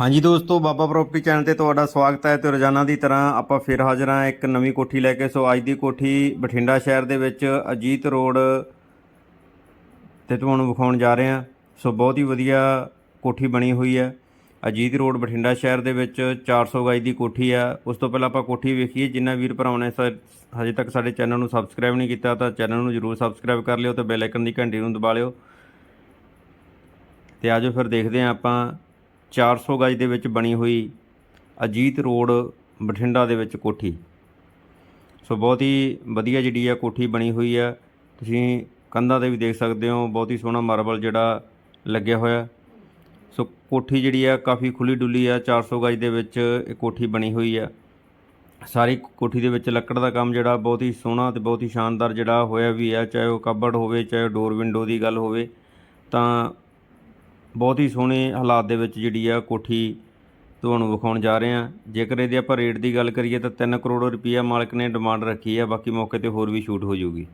ਹਾਂਜੀ ਦੋਸਤੋ, ਬਾਬਾ property channel ਤੇ ਤੁਹਾਡਾ ਸਵਾਗਤ ਹੈ ਤੇ ਰੋਜ਼ਾਨਾ ਦੀ ਤਰ੍ਹਾਂ ਆਪਾਂ ਫਿਰ ਹਾਜ਼ਰ ਹਾਂ ਇੱਕ ਨਵੀਂ ਕੋਠੀ ਲੈ ਕੇ। ਸੋ ਅੱਜ ਦੀ ਕੋਠੀ ਬਠਿੰਡਾ ਸ਼ਹਿਰ ਦੇ ਵਿੱਚ ਅਜੀਤ ਰੋਡ ਤੇ ਤੁਹਾਨੂੰ ਵਿਖਾਉਣ ਜਾ ਰਹੇ ਹਾਂ। ਸੋ ਬਹੁਤ ਹੀ ਵਧੀਆ ਕੋਠੀ ਬਣੀ ਹੋਈ ਹੈ। ਅਜੀਤ ਰੋਡ ਬਠਿੰਡਾ ਸ਼ਹਿਰ ਦੇ ਵਿੱਚ 400 ਗਜ ਦੀ ਕੋਠੀ ਆ। ਉਸ ਤੋਂ ਪਹਿਲਾਂ ਆਪਾਂ ਕੋਠੀ ਵੇਖੀਏ। ਜਿੰਨਾ ਵੀਰ ਭਰਾਵਾਂ ਨੇ ਸਾ- ਹਜੇ ਤੱਕ ਸਾਡੇ ਚੈਨਲ ਨੂੰ ਸਬਸਕ੍ਰਾਈਬ ਨਹੀਂ ਕੀਤਾ ਤਾਂ ਚੈਨਲ ਨੂੰ ਜਰੂਰ ਸਬਸਕ੍ਰਾਈਬ ਕਰ ਲਿਓ ਤੇ ਬੈਲ ਆਈਕਨ ਦੀ ਘੰਟੀ ਨੂੰ ਦਬਾ ਲਿਓ। ਤੇ ਆਜੋ ਫਿਰ ਦੇਖਦੇ ਹਾਂ ਆਪਾਂ 400 ਗਜ ਦੇ ਵਿੱਚ ਬਣੀ ਹੋਈ ਅਜੀਤ ਰੋਡ ਬਠਿੰਡਾ ਦੇ ਵਿੱਚ ਕੋਠੀ। ਸੋ ਬਹੁਤ ਹੀ ਵਧੀਆ ਜਿਹੜੀ ਆ ਕੋਠੀ ਬਣੀ ਹੋਈ ਆ। ਤੁਸੀਂ ਕੰਧਾਂ ਤੇ ਵੀ ਦੇਖ ਸਕਦੇ ਹੋ, ਬਹੁਤ ਹੀ ਸੋਹਣਾ ਮਾਰਬਲ ਜਿਹੜਾ ਲੱਗਿਆ ਹੋਇਆ। ਸੋ ਕੋਠੀ ਜਿਹੜੀ ਆ ਕਾਫੀ ਖੁੱਲੀ ਡੁੱਲੀ ਆ 400 ਗਜ ਦੇ ਵਿੱਚ ਇਹ ਕੋਠੀ ਬਣੀ ਹੋਈ ਆ। ਸਾਰੀ ਕੋਠੀ ਦੇ ਵਿੱਚ ਲੱਕੜ ਦਾ ਕੰਮ ਜਿਹੜਾ ਬਹੁਤ ਹੀ ਸੋਹਣਾ ਤੇ ਬਹੁਤ ਹੀ ਸ਼ਾਨਦਾਰ ਜਿਹੜਾ ਹੋਇਆ ਵੀ ਆ, ਚਾਹੇ ਉਹ ਕਬਰਡ ਹੋਵੇ, ਚਾਹੇ ਡੋਰ ਵਿੰਡੋ ਦੀ ਗੱਲ ਹੋਵੇ, ਤਾਂ ਬਹੁਤ ਹੀ ਸੋਹਣੇ ਹਾਲਾਤ ਦੇ ਵਿੱਚ ਜਿਹੜੀ ਆ ਕੋਠੀ ਤੁਹਾਨੂੰ ਵਿਖਾਉਣ ਜਾ ਰਹੇ ਹਾਂ। ਜੇਕਰ ਇਹਦੇ ਆਪਾਂ ਰੇਟ ਦੀ ਗੱਲ ਕਰੀਏ ਤਾਂ 3 ਕਰੋੜ ਰੁਪਈਆ ਮਾਲਕ ਨੇ ਡਿਮਾਂਡ ਰੱਖੀ ਹੈ ਬਾਕੀ ਮੌਕੇ ਤੇ ਹੋਰ ਵੀ ਸ਼ੂਟ ਹੋ ਜਾਊਗੀ।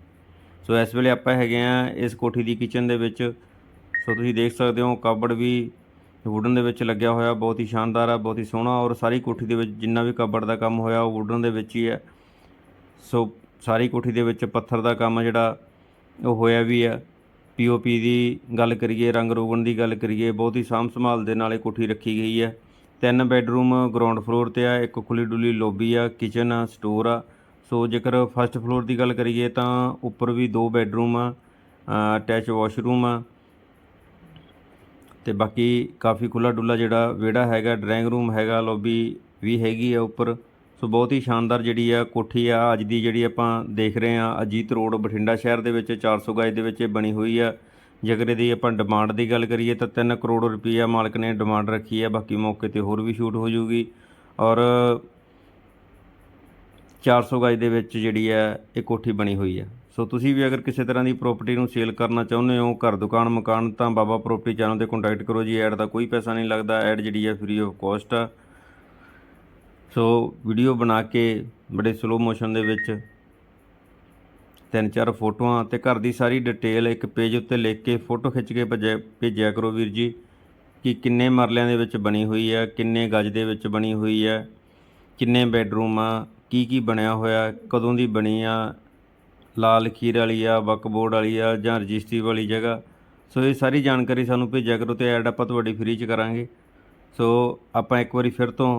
ਸੋ ਇਸ ਵੇਲੇ ਆਪਾਂ ਹੈਗੇ ਆ ਇਸ ਕੋਠੀ ਦੀ ਕਿਚਨ ਦੇ ਵਿੱਚ। ਸੋ ਤੁਸੀਂ ਦੇਖ ਸਕਦੇ ਹੋ ਕਬੜ ਵੀ ਵੁਡਨ ਦੇ ਵਿੱਚ ਲੱਗਿਆ ਹੋਇਆ, ਬਹੁਤ ਹੀ ਸ਼ਾਨਦਾਰ ਆ, ਬਹੁਤ ਹੀ ਸੋਹਣਾ ਔਰ ਸਾਰੀ ਕੋਠੀ ਦੇ ਵਿੱਚ ਜਿੰਨਾ ਵੀ ਕਬੜ ਦਾ ਕੰਮ ਹੋਇਆ ਉਹ ਵੁਡਨ ਦੇ ਵਿੱਚ ਹੀ ਹੈ ਸੋ ਸਾਰੀ ਕੋਠੀ ਦੇ ਵਿੱਚ ਪੱਥਰ ਦਾ ਕੰਮ ਜਿਹੜਾ ਉਹ ਹੋਇਆ ਵੀ ਆ। ਪੀਓਪੀ ਦੀ ਗੱਲ ਕਰੀਏ, ਰੰਗ ਰੋਗਣ ਦੀ ਗੱਲ ਕਰੀਏ, ਬਹੁਤ ਹੀ ਸਾਂਭ ਸੰਭਾਲ ਦੇ ਨਾਲ ਇਹ ਕੋਠੀ ਰੱਖੀ ਗਈ ਹੈ। ਤਿੰਨ ਬੈੱਡਰੂਮ ਗਰਾਊਂਡ ਫਲੋਰ ਤੇ ਆ, ਇੱਕ ਖੁੱਲੀ ਡੁੱਲੀ ਲੌਬੀ ਆ, ਕਿਚਨ ਆ, ਸਟੋਰ ਆ। ਸੋ ਜੇਕਰ ਫਸਟ ਫਲੋਰ ਦੀ ਗੱਲ ਕਰੀਏ ਤਾਂ ਉੱਪਰ ਵੀ ਦੋ ਬੈੱਡਰੂਮ ਆ ਅਟੈਚ ਵਾਸ਼ਰੂਮ ਆ। ਤੇ ਬਾਕੀ ਕਾਫੀ ਖੁੱਲਾ ਡੁੱਲਾ ਜਿਹੜਾ ਵਿਹੜਾ ਹੈਗਾ, ਡਰਾਇੰਗ ਰੂਮ ਹੈਗਾ, ਲੌਬੀ ਵੀ ਹੈਗੀ ਆ ਉੱਪਰ। ਸੋ ਬਹੁਤ ਹੀ ਸ਼ਾਨਦਾਰ ਜਿਹੜੀ ਆ ਕੋਠੀ ਆ। ਅੱਜ ਦੀ ਜਿਹੜੀ ਆਪਾਂ ਦੇਖ ਰਹੇ ਆ, ਅਜੀਤ ਰੋਡ, ਬਠਿੰਡਾ ਸ਼ਹਿਰ ਦੇ ਵਿੱਚ 400 ਗਜ ਦੇ ਵਿੱਚ ਇਹ ਬਣੀ ਹੋਈ ਆ। ਜੇਕਰ ਇਹਦੀ ਆਪਾਂ ਡਿਮਾਂਡ ਦੀ ਗੱਲ ਕਰੀਏ ਤਾਂ 3 ਕਰੋੜ ਰੁਪਈਆ ਮਾਲਕ ਨੇ ਡਿਮਾਂਡ ਰੱਖੀ ਹੈ ਬਾਕੀ ਮੌਕੇ ਤੇ ਹੋਰ ਵੀ ਸ਼ੂਟ ਹੋ ਜੂਗੀ ਔਰ 400 ਗਜ ਦੇ ਵਿੱਚ ਜਿਹੜੀ ਹੈ ਇਹ ਕੋਠੀ ਬਣੀ ਹੋਈ ਆ। ਸੋ ਤੁਸੀਂ ਵੀ ਅਗਰ ਕਿਸੇ ਤਰ੍ਹਾਂ ਦੀ ਪ੍ਰਾਪਰਟੀ ਨੂੰ ਸੇਲ ਕਰਨਾ ਚਾਹੁੰਦੇ ਹੋ, ਘਰ, ਦੁਕਾਨ, ਮਕਾਨ, ਤਾਂ ਬਾਬਾ ਪ੍ਰਾਪਰਟੀ ਚੈਨਲ ਤੇ ਕੰਟੈਕਟ ਕਰੋ ਜੀ। ਐਡ ਦਾ ਕੋਈ ਪੈਸਾ ਨਹੀਂ ਲੱਗਦਾ। ਐਡ ਜਿਹੜੀ ਆ ਫ੍ਰੀ ਆਫ ਕਾਸਟ ਆ। ਸੋ ਵੀਡੀਓ ਬਣਾ ਕੇ ਬੜੇ ਸਲੋ ਮੋਸ਼ਨ ਦੇ ਵਿੱਚ ਤਿੰਨ ਚਾਰ ਫੋਟੋਆਂ ਤੇ ਘਰ ਦੀ ਸਾਰੀ ਡਿਟੇਲ ਇੱਕ ਪੇਜ ਉੱਤੇ ਲਿਖ ਕੇ ਫੋਟੋ ਖਿੱਚ ਕੇ ਭੇਜਿਆ ਭੇਜਿਆ ਕਰੋ ਵੀਰ ਜੀ ਕਿ ਕਿੰਨੇ ਮਰਲਿਆਂ ਦੇ ਵਿੱਚ ਬਣੀ ਹੋਈ ਹੈ, ਕਿੰਨੇ ਗਜ਼ ਦੇ ਵਿੱਚ ਬਣੀ ਹੋਈ ਹੈ, ਕਿੰਨੇ ਬੈੱਡਰੂਮ ਆ, ਕੀ ਕੀ ਬਣਿਆ ਹੋਇਆ, ਕਦੋਂ ਦੀ ਬਣੀ ਆ, ਲਾਲ ਖੀਰ ਵਾਲੀ ਆ, ਬਕਬੋਰਡ ਵਾਲੀ ਆ ਜਾਂ ਰਜਿਸਟਰੀ ਵਾਲੀ ਜਗ੍ਹਾ। ਸੋ ਇਹ ਸਾਰੀ ਜਾਣਕਾਰੀ ਸਾਨੂੰ ਭੇਜਿਆ ਕਰੋ ਤੇ ਐਡ ਆਪਾਂ ਤੁਹਾਡੀ ਫ੍ਰੀ ਚ ਕਰਾਂਗੇ। ਸੋ ਆਪਾਂ ਇੱਕ ਵਾਰੀ ਫਿਰ ਤੋਂ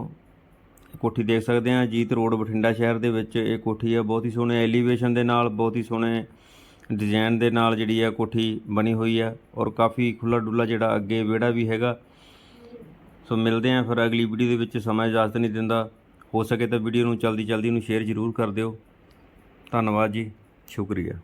ਕੋਠੀ ਦੇਖ ਸਕਦੇ ਹਾਂ, ਜੀਤ ਰੋਡ, ਬਠਿੰਡਾ ਸ਼ਹਿਰ ਦੇ ਵਿੱਚ ਇਹ ਕੋਠੀ ਆ, ਬਹੁਤ ਹੀ ਸੋਹਣੇ ਐਲੀਵੇਸ਼ਨ ਦੇ ਨਾਲ, ਬਹੁਤ ਹੀ ਸੋਹਣੇ ਡਿਜ਼ਾਈਨ ਦੇ ਨਾਲ ਜਿਹੜੀ ਆ ਕੋਠੀ ਬਣੀ ਹੋਈ ਆ ਔਰ ਕਾਫੀ ਖੁੱਲਾ ਡੁੱਲਾ ਜਿਹੜਾ ਅੱਗੇ ਵਿਹੜਾ ਵੀ ਹੈਗਾ। ਸੋ ਮਿਲਦੇ ਆਂ ਫਿਰ ਅਗਲੀ ਵੀਡੀਓ ਦੇ ਵਿੱਚ, ਸਮਾਂ ਇਜਾਜ਼ਤ ਨਹੀਂ ਦਿੰਦਾ। ਹੋ ਸਕੇ ਤਾਂ ਵੀਡੀਓ ਨੂੰ ਜਲਦੀ ਜਲਦੀ ਨੂੰ ਸ਼ੇਅਰ ਜ਼ਰੂਰ ਕਰ ਦਿਓ। ਧੰਨਵਾਦ ਜੀ, ਸ਼ੁਕਰੀਆ।